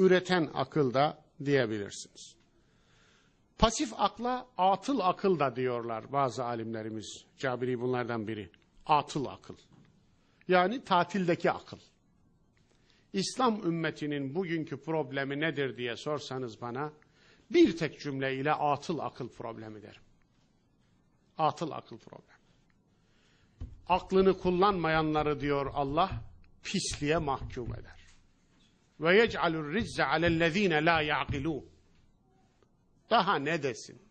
üreten akıl da diyebilirsiniz. Pasif akla atıl akıl da diyorlar bazı alimlerimiz. Cabiri bunlardan biri. Atıl akıl. Yani tatildeki akıl. İslam ümmetinin bugünkü problemi nedir diye sorsanız bana bir tek cümleyle atıl akıl problemi derim. Atıl akıl problemi. Aklını kullanmayanları diyor Allah pisliğe mahkum eder. Ve yec'alur rizze alellezine la ya'kilun. Daha ne desin?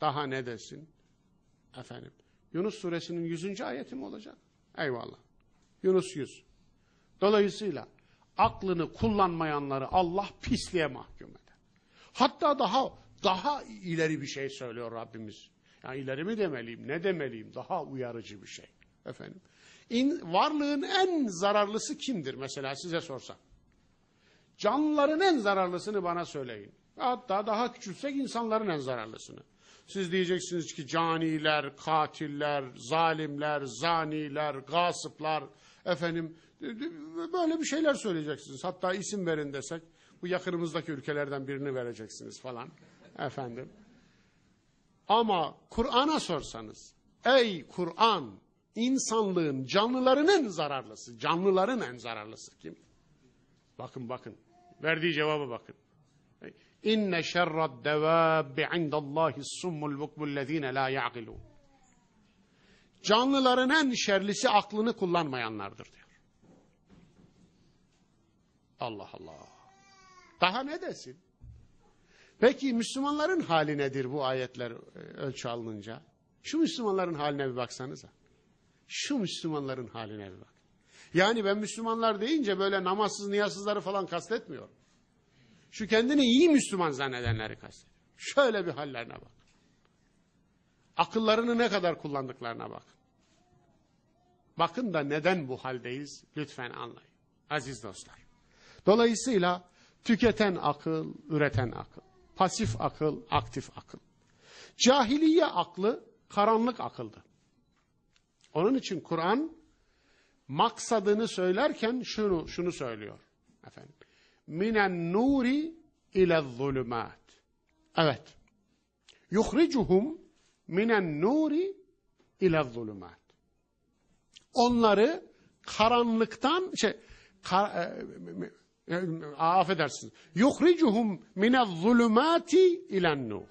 Daha ne desin? Efendim. Yunus suresinin 100. ayeti mi olacak? Eyvallah. Yunus 100. Dolayısıyla aklını kullanmayanları Allah pisliğe mahkum eder. Hatta daha daha ileri bir şey söylüyor Rabbimiz. Yani ileri mi demeliyim, ne demeliyim? Daha uyarıcı bir şey. Efendim. İn, varlığın en zararlısı kimdir mesela size sorsam? Canlıların en zararlısını bana söyleyin. Hatta daha küçülsek insanların en zararlısını. Siz diyeceksiniz ki caniler, katiller, zalimler, zaniler, gasıplar, efendim böyle bir şeyler söyleyeceksiniz. Hatta isim verin desek bu yakınımızdaki ülkelerden birini vereceksiniz falan. Efendim. Ama Kur'an'a sorsanız, ey Kur'an, insanlığın, canlıların en zararlısı, canlıların en zararlısı kim? Bakın bakın, verdiği cevaba bakın. İnne şerrad devâbbi indallahi summul bukmullezîne la ya'gilûn. Canlıların en şerlisi aklını kullanmayanlardır diyor. Allah Allah. Daha ne desin? Peki Müslümanların hali nedir bu ayetler e, ölçü alınınca? Şu Müslümanların haline bir baksanıza. Şu Müslümanların haline bir bak. Yani ben Müslümanlar deyince böyle namazsız niyazsızları falan kastetmiyorum. Şu kendini iyi Müslüman zannedenleri kastediyorum. Şöyle bir hallerine bak. Akıllarını ne kadar kullandıklarına bak. Bakın da neden bu haldeyiz lütfen anlayın. Aziz dostlar. Dolayısıyla tüketen akıl, üreten akıl. Pasif akıl, aktif akıl. Cahiliye aklı karanlık akıldı. Onun için Kur'an maksadını söylerken şunu şunu söylüyor efendim. Minen nuri ile zulümat. Evet. Yuhricuhum minen nuri ile zulümat. Onları karanlıktan şey kar, e, e, affedersiniz. Yuhricuhum mine zulümati ilen nur.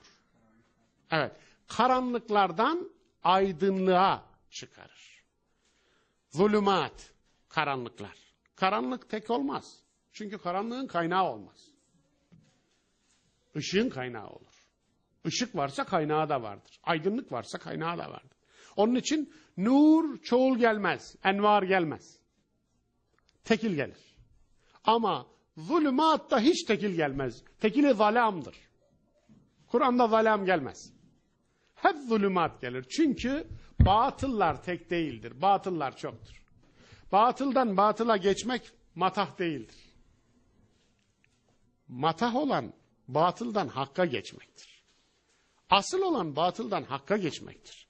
Evet. Karanlıklardan aydınlığa çıkarır. Zulümat, karanlıklar. Karanlık tek olmaz. Çünkü karanlığın kaynağı olmaz. Işığın kaynağı olur. Işık varsa kaynağı da vardır. Aydınlık varsa kaynağı da vardır. Onun için nur çoğul gelmez, envar gelmez. Tekil gelir. Ama zulümat da hiç tekil gelmez. Tekili zalamdır. Kur'an'da zalam gelmez. Hep zulümat gelir. Çünkü batıllar tek değildir. Batıllar çoktur. Batıldan batıla geçmek matah değildir. Matah olan batıldan hakka geçmektir. Asıl olan batıldan hakka geçmektir.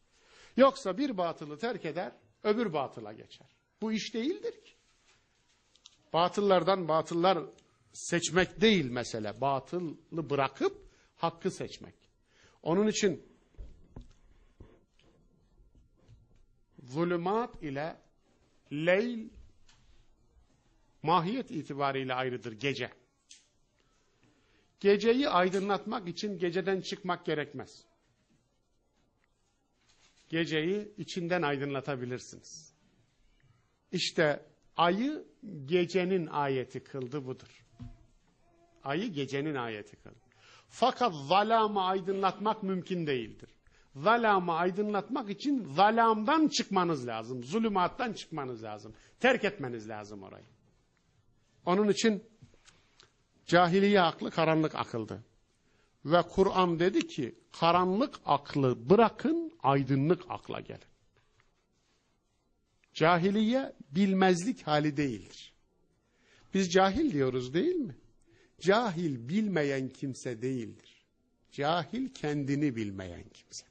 Yoksa bir batılı terk eder, öbür batıla geçer. Bu iş değildir ki. Batıllardan batıllar seçmek değil mesele. Batılı bırakıp hakkı seçmek. Onun için zulümat ile leyl mahiyet itibariyle ayrıdır gece. Geceyi aydınlatmak için geceden çıkmak gerekmez. Geceyi içinden aydınlatabilirsiniz. İşte ayı gecenin ayeti kıldı budur. Ayı gecenin ayeti kıldı. Fakat zalamı aydınlatmak mümkün değildir. Zalamı aydınlatmak için zalamdan çıkmanız lazım. Zulümattan çıkmanız lazım. Terk etmeniz lazım orayı. Onun için cahiliye aklı karanlık akıldı. Ve Kur'an dedi ki karanlık aklı bırakın aydınlık akla gelin. Cahiliye bilmezlik hali değildir. Biz cahil diyoruz değil mi? Cahil bilmeyen kimse değildir. Cahil kendini bilmeyen kimsedir.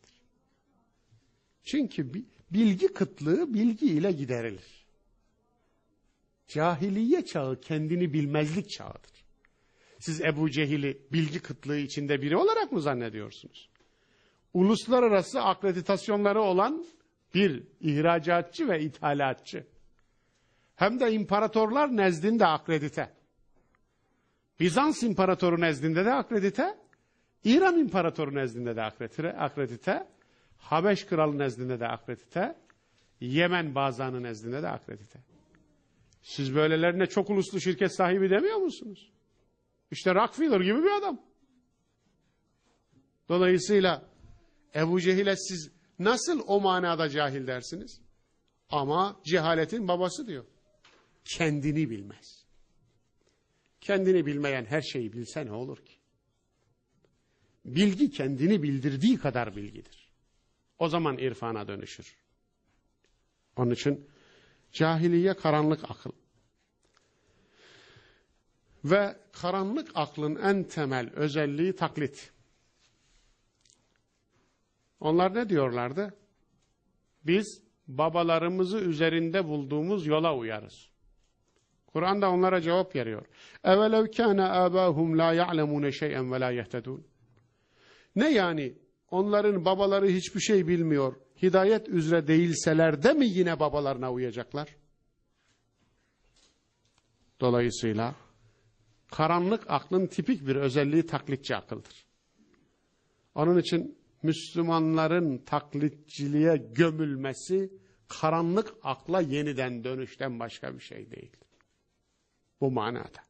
Çünkü bilgi kıtlığı bilgi ile giderilir. Cahiliye çağı kendini bilmezlik çağıdır. Siz Ebu Cehil'i bilgi kıtlığı içinde biri olarak mı zannediyorsunuz? Uluslararası akreditasyonları olan bir ihracatçı ve ithalatçı. Hem de imparatorlar nezdinde akredite. Bizans imparatoru nezdinde de akredite, İran imparatoru nezdinde de akredite, akredite Habeş kralı nezdinde de akredite, Yemen bazanı nezdinde de akredite. Siz böylelerine çok uluslu şirket sahibi demiyor musunuz? İşte Rockefeller gibi bir adam. Dolayısıyla Ebu Cehil'e siz nasıl o manada cahil dersiniz? Ama cehaletin babası diyor. Kendini bilmez. Kendini bilmeyen her şeyi bilse ne olur ki? Bilgi kendini bildirdiği kadar bilgidir. O zaman irfana dönüşür. Onun için cahiliye karanlık akıl. Ve karanlık aklın en temel özelliği taklit. Onlar ne diyorlardı? Biz babalarımızı üzerinde bulduğumuz yola uyarız. Kur'an da onlara cevap veriyor. Evelev kâne âbâhum lâ ya'lemûne şey'en ve lâ yehtedûn. Ne yani? Onların babaları hiçbir şey bilmiyor. Hidayet üzere değilseler de mi yine babalarına uyacaklar? Dolayısıyla karanlık aklın tipik bir özelliği taklitçi akıldır. Onun için Müslümanların taklitçiliğe gömülmesi karanlık akla yeniden dönüşten başka bir şey değil. Bu manada.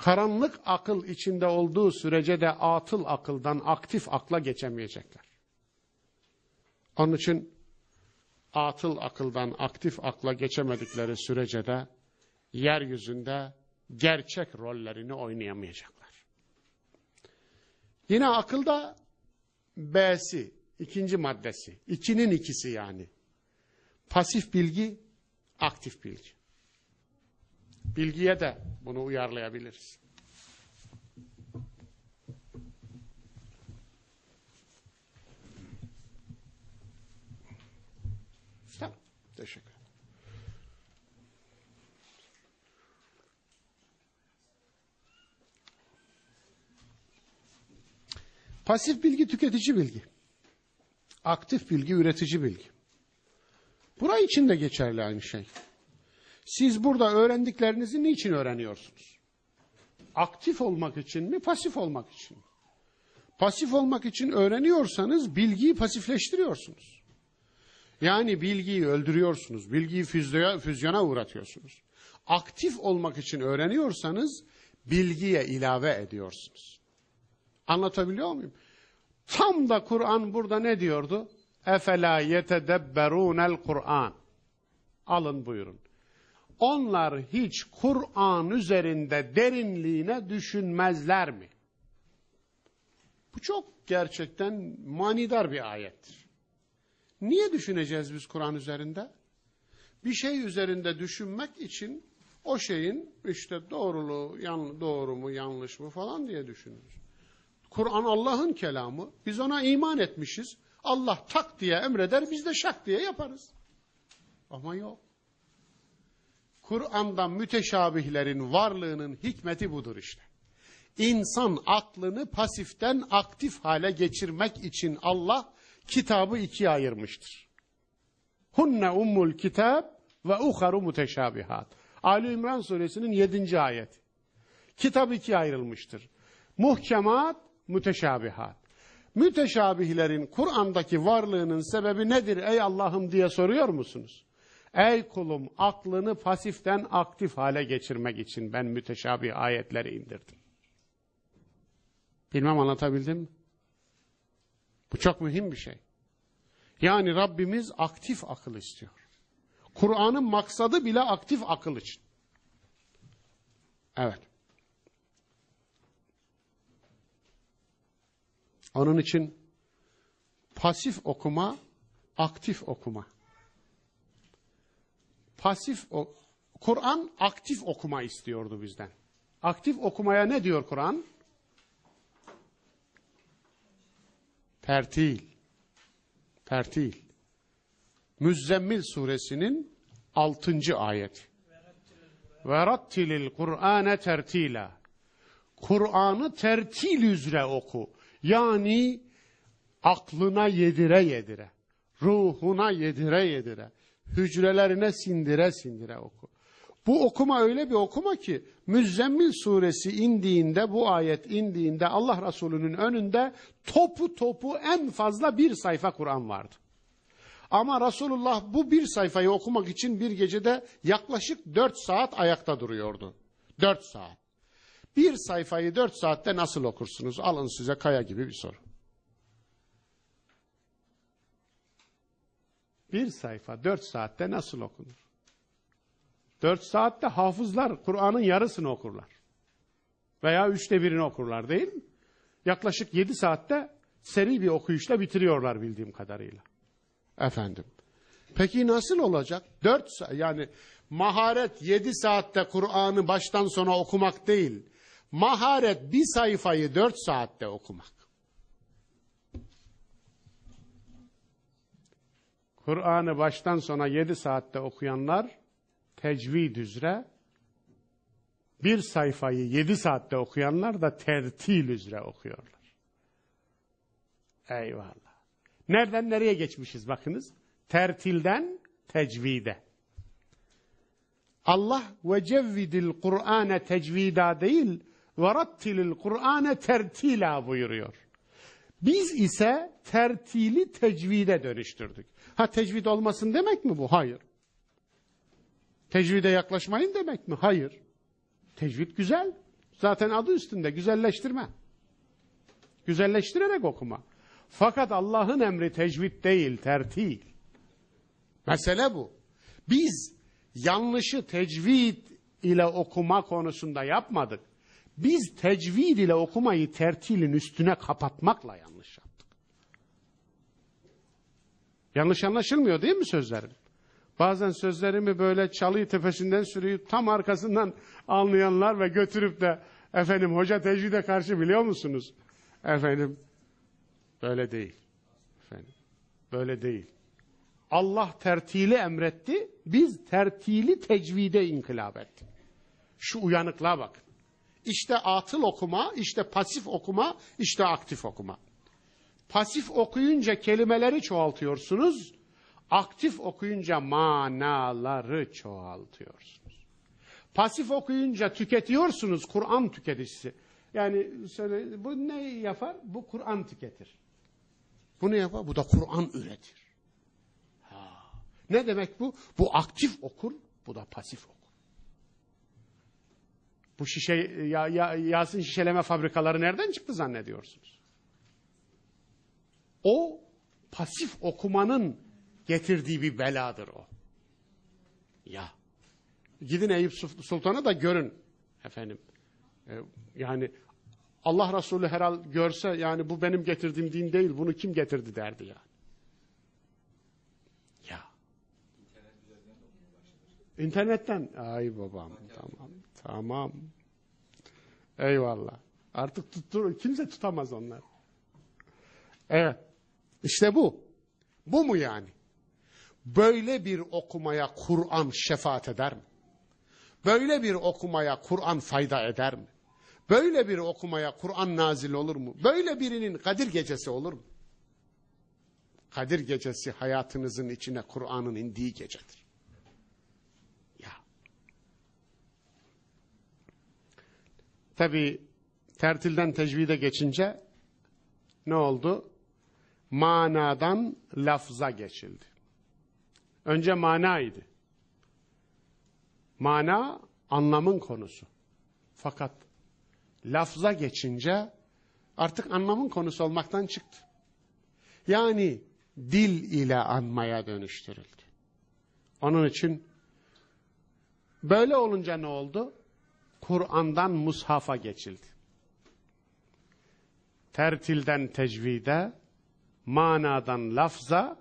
Karanlık akıl içinde olduğu sürece de atıl akıldan aktif akla geçemeyecekler. Onun için atıl akıldan aktif akla geçemedikleri sürece de yeryüzünde gerçek rollerini oynayamayacaklar. Yine akılda B'si, ikinci maddesi, ikinin ikisi yani. Pasif bilgi, aktif bilgi. Bilgiye de bunu uyarlayabiliriz. Tamam, teşekkür. Pasif bilgi tüketici bilgi. Aktif bilgi üretici bilgi. Burayı için de geçerli aynı şey. Siz burada öğrendiklerinizi niçin öğreniyorsunuz? Aktif olmak için mi, pasif olmak için mi? Pasif olmak için öğreniyorsanız bilgiyi pasifleştiriyorsunuz. Yani bilgiyi öldürüyorsunuz, bilgiyi füzyona uğratıyorsunuz. Aktif olmak için öğreniyorsanız bilgiye ilave ediyorsunuz. Anlatabiliyor muyum? Tam da Kur'an burada ne diyordu? Efela yetedebberunel Kur'an. Alın buyurun. Onlar hiç Kur'an üzerinde derinliğine düşünmezler mi? Bu çok gerçekten manidar bir ayettir. Niye düşüneceğiz biz Kur'an üzerinde? Bir şey üzerinde düşünmek için o şeyin işte doğruluğu, yan, doğru mu, yanlış mı falan diye düşünürüz. Kur'an Allah'ın kelamı. Biz ona iman etmişiz. Allah tak diye emreder, biz de şak diye yaparız. Ama yok. Kur'an'da müteşabihlerin varlığının hikmeti budur işte. İnsan aklını pasiften aktif hale geçirmek için Allah kitabı ikiye ayırmıştır. Hunne ummul kitab ve uharu muteşabihat. Ali İmran suresinin yedinci ayeti. Kitap ikiye ayrılmıştır. Muhkemat, müteşabihat. Müteşabihlerin Kur'an'daki varlığının sebebi nedir ey Allah'ım diye soruyor musunuz? Ey kulum aklını pasiften aktif hale geçirmek için ben müteşabih ayetleri indirdim. Bilmem anlatabildim? Bu çok mühim bir şey. Yani Rabbimiz aktif akıl istiyor. Kur'an'ın maksadı bile aktif akıl için. Evet. Onun için pasif okuma, aktif okuma. Pasif Kur'an aktif okuma istiyordu bizden. Aktif okumaya ne diyor Kur'an? Tertil. Tertil. Müzzemmil suresinin altıncı ayeti. Ve rattilil Kur'ane tertila. Kur'an'ı tertil üzere oku. Yani aklına yedire yedire, ruhuna yedire yedire, hücrelerine sindire sindire oku. Bu okuma öyle bir okuma ki Müzzemmil suresi indiğinde bu ayet indiğinde Allah Resulü'nün önünde topu topu en fazla bir sayfa Kur'an vardı. Ama Resulullah bu bir sayfayı okumak için bir gecede yaklaşık dört saat ayakta duruyordu. Dört saat. Bir sayfayı dört saatte nasıl okursunuz? Alın size kaya gibi bir soru. Bir sayfa dört saatte nasıl okunur? Dört saatte hafızlar Kur'an'ın yarısını okurlar. Veya üçte birini okurlar değil mi? Yaklaşık yedi saatte seri bir okuyuşla bitiriyorlar bildiğim kadarıyla. Efendim. Peki nasıl olacak? Dört yani maharet yedi saatte Kur'an'ı baştan sona okumak değil. Maharet bir sayfayı dört saatte okumak. Kur'an'ı baştan sona yedi saatte okuyanlar tecvid üzere bir sayfayı yedi saatte okuyanlar da tertil üzere okuyorlar. Eyvallah. Nereden nereye geçmişiz bakınız. Tertilden tecvide. Allah ve cevvidil Kur'ane tecvida değil ve rattilil Kur'ane tertila buyuruyor. Biz ise tertili tecvide dönüştürdük. Ha tecvid olmasın demek mi bu? Hayır. Tecvide yaklaşmayın demek mi? Hayır. Tecvid güzel. Zaten adı üstünde güzelleştirme. Güzelleştirerek okuma. Fakat Allah'ın emri tecvid değil, tertil. Mesele bu. Biz yanlışı tecvid ile okuma konusunda yapmadık. Biz tecvid ile okumayı tertilin üstüne kapatmakla yanlış yaptık. Yanlış anlaşılmıyor değil mi sözlerim? Bazen sözlerimi böyle çalıyı tepesinden sürüyüp tam arkasından anlayanlar ve götürüp de efendim hoca tecvide karşı biliyor musunuz? Efendim böyle değil. Efendim böyle değil. Allah tertili emretti, biz tertili tecvide inkılap ettik. Şu uyanıklığa bakın. İşte atıl okuma, işte pasif okuma, işte aktif okuma. Pasif okuyunca kelimeleri çoğaltıyorsunuz, aktif okuyunca manaları çoğaltıyorsunuz. Pasif okuyunca tüketiyorsunuz, Kur'an tüketicisi. Yani söyle, bu ne yapar? Bu Kur'an tüketir. Bu ne yapar? Bu da Kur'an üretir. Ha. Ne demek bu? Bu aktif okur, bu da pasif okur. Bu şişe, ya, ya, Yasin şişeleme fabrikaları nereden çıktı zannediyorsunuz? O pasif okumanın getirdiği bir beladır o. Ya. Gidin Eyüp Sultan'a da görün efendim. Ee, yani Allah Resulü herhal görse yani bu benim getirdiğim din değil bunu kim getirdi derdi ya. Ya. İnternetten. Ay babam tamam tamam. Eyvallah. Artık tuttur kimse tutamaz onlar. Evet. İşte bu. Bu mu yani? Böyle bir okumaya Kur'an şefaat eder mi? Böyle bir okumaya Kur'an fayda eder mi? Böyle bir okumaya Kur'an nazil olur mu? Böyle birinin Kadir gecesi olur mu? Kadir gecesi hayatınızın içine Kur'an'ın indiği gecedir. Tabi tertilden tecvide geçince ne oldu? Manadan lafza geçildi. Önce manaydı. Mana anlamın konusu. Fakat lafza geçince artık anlamın konusu olmaktan çıktı. Yani dil ile anmaya dönüştürüldü. Onun için böyle olunca ne oldu? Kur'an'dan mushafa geçildi. Tertilden tecvide, manadan lafza,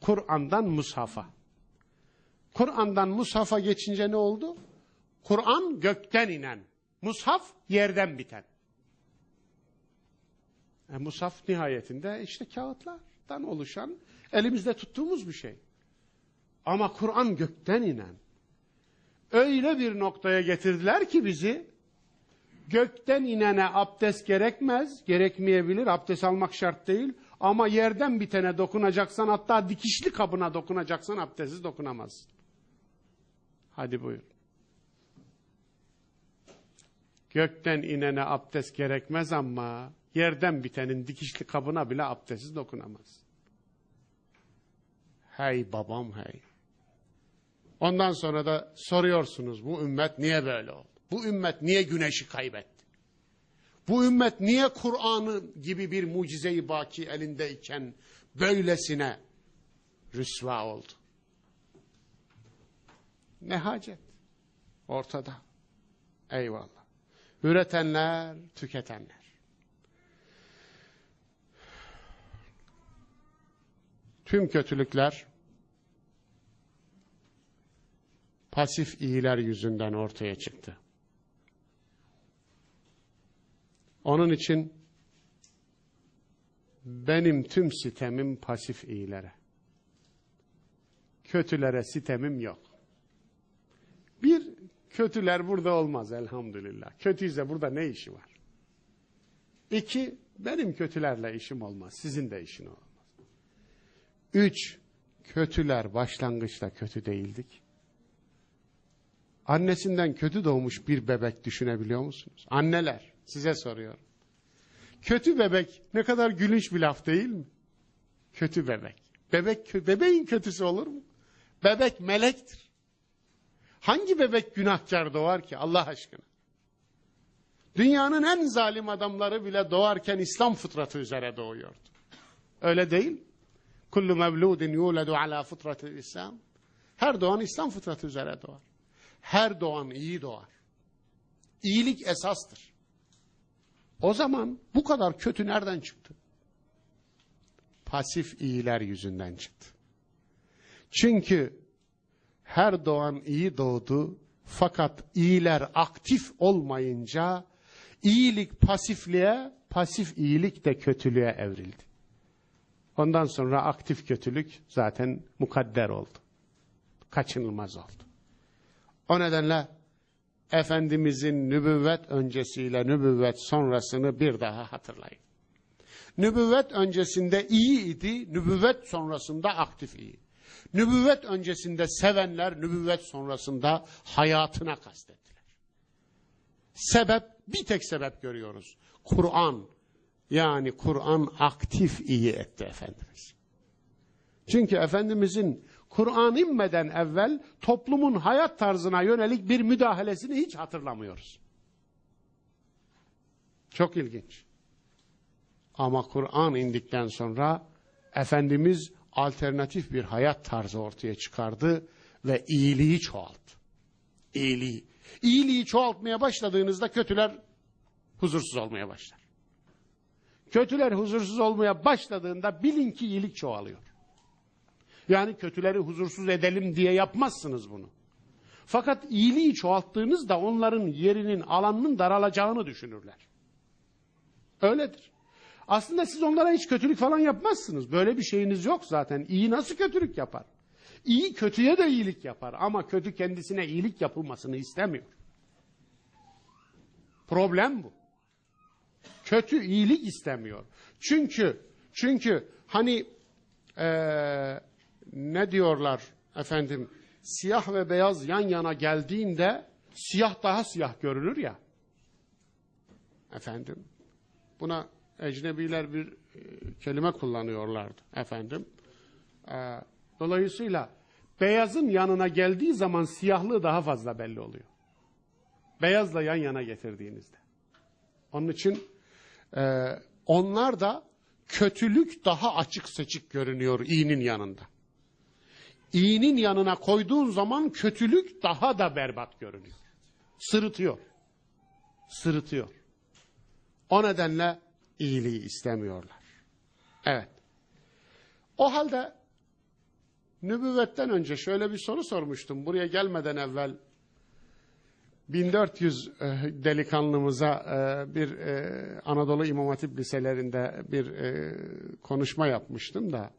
Kur'an'dan mushafa. Kur'an'dan mushafa geçince ne oldu? Kur'an gökten inen. Mushaf yerden biten. E, mushaf nihayetinde işte kağıtlardan oluşan elimizde tuttuğumuz bir şey. Ama Kur'an gökten inen. Öyle bir noktaya getirdiler ki bizi Gökten inene abdest gerekmez, gerekmeyebilir, abdest almak şart değil. Ama yerden bitene dokunacaksan, hatta dikişli kabına dokunacaksan abdestsiz dokunamazsın. Hadi buyur. Gökten inene abdest gerekmez ama yerden bitenin dikişli kabına bile abdestsiz dokunamaz. Hey babam hey. Ondan sonra da soruyorsunuz bu ümmet niye böyle oldu? Bu ümmet niye güneşi kaybetti? Bu ümmet niye Kur'an'ı gibi bir mucizeyi baki elindeyken böylesine rüsva oldu? Ne hacet? Ortada. Eyvallah. Üretenler, tüketenler. Tüm kötülükler pasif iyiler yüzünden ortaya çıktı. Onun için benim tüm sitemim pasif iyilere. Kötülere sitemim yok. Bir, kötüler burada olmaz elhamdülillah. Kötüyse burada ne işi var? İki, benim kötülerle işim olmaz. Sizin de işin olmaz. Üç, kötüler başlangıçta kötü değildik. Annesinden kötü doğmuş bir bebek düşünebiliyor musunuz? Anneler, size soruyorum. Kötü bebek ne kadar gülünç bir laf değil mi? Kötü bebek. Bebek bebeğin kötüsü olur mu? Bebek melektir. Hangi bebek günahkar doğar ki Allah aşkına? Dünyanın en zalim adamları bile doğarken İslam fıtratı üzere doğuyordu. Öyle değil. Kullu mevludin yuledu ala fıtratı İslam. Her doğan İslam fıtratı üzere doğar. Her doğan iyi doğar. İyilik esastır. O zaman bu kadar kötü nereden çıktı? Pasif iyiler yüzünden çıktı. Çünkü her doğan iyi doğdu fakat iyiler aktif olmayınca iyilik pasifliğe, pasif iyilik de kötülüğe evrildi. Ondan sonra aktif kötülük zaten mukadder oldu. Kaçınılmaz oldu. O nedenle Efendimizin nübüvvet öncesiyle nübüvvet sonrasını bir daha hatırlayın. Nübüvvet öncesinde iyi idi, nübüvvet sonrasında aktif iyi. Nübüvvet öncesinde sevenler, nübüvvet sonrasında hayatına kastettiler. Sebep, bir tek sebep görüyoruz. Kur'an, yani Kur'an aktif iyi etti Efendimiz. Çünkü Efendimizin Kur'an inmeden evvel toplumun hayat tarzına yönelik bir müdahalesini hiç hatırlamıyoruz. Çok ilginç. Ama Kur'an indikten sonra Efendimiz alternatif bir hayat tarzı ortaya çıkardı ve iyiliği çoğalttı. İyiliği. İyiliği çoğaltmaya başladığınızda kötüler huzursuz olmaya başlar. Kötüler huzursuz olmaya başladığında bilin ki iyilik çoğalıyor. Yani kötüleri huzursuz edelim diye yapmazsınız bunu. Fakat iyiliği çoğalttığınızda onların yerinin, alanının daralacağını düşünürler. Öyledir. Aslında siz onlara hiç kötülük falan yapmazsınız. Böyle bir şeyiniz yok zaten. İyi nasıl kötülük yapar? İyi kötüye de iyilik yapar ama kötü kendisine iyilik yapılmasını istemiyor. Problem bu. Kötü iyilik istemiyor. Çünkü çünkü hani ee, ne diyorlar efendim siyah ve beyaz yan yana geldiğinde siyah daha siyah görünür ya. Efendim buna ecnebiler bir e, kelime kullanıyorlardı efendim. E, dolayısıyla beyazın yanına geldiği zaman siyahlığı daha fazla belli oluyor. Beyazla yan yana getirdiğinizde. Onun için e, onlar da kötülük daha açık seçik görünüyor iyinin yanında. İyinin yanına koyduğun zaman kötülük daha da berbat görünüyor. Sırıtıyor. Sırıtıyor. O nedenle iyiliği istemiyorlar. Evet. O halde nübüvvetten önce şöyle bir soru sormuştum. Buraya gelmeden evvel 1400 e, delikanlımıza e, bir e, Anadolu İmam Hatip liselerinde bir konuşma yapmıştım da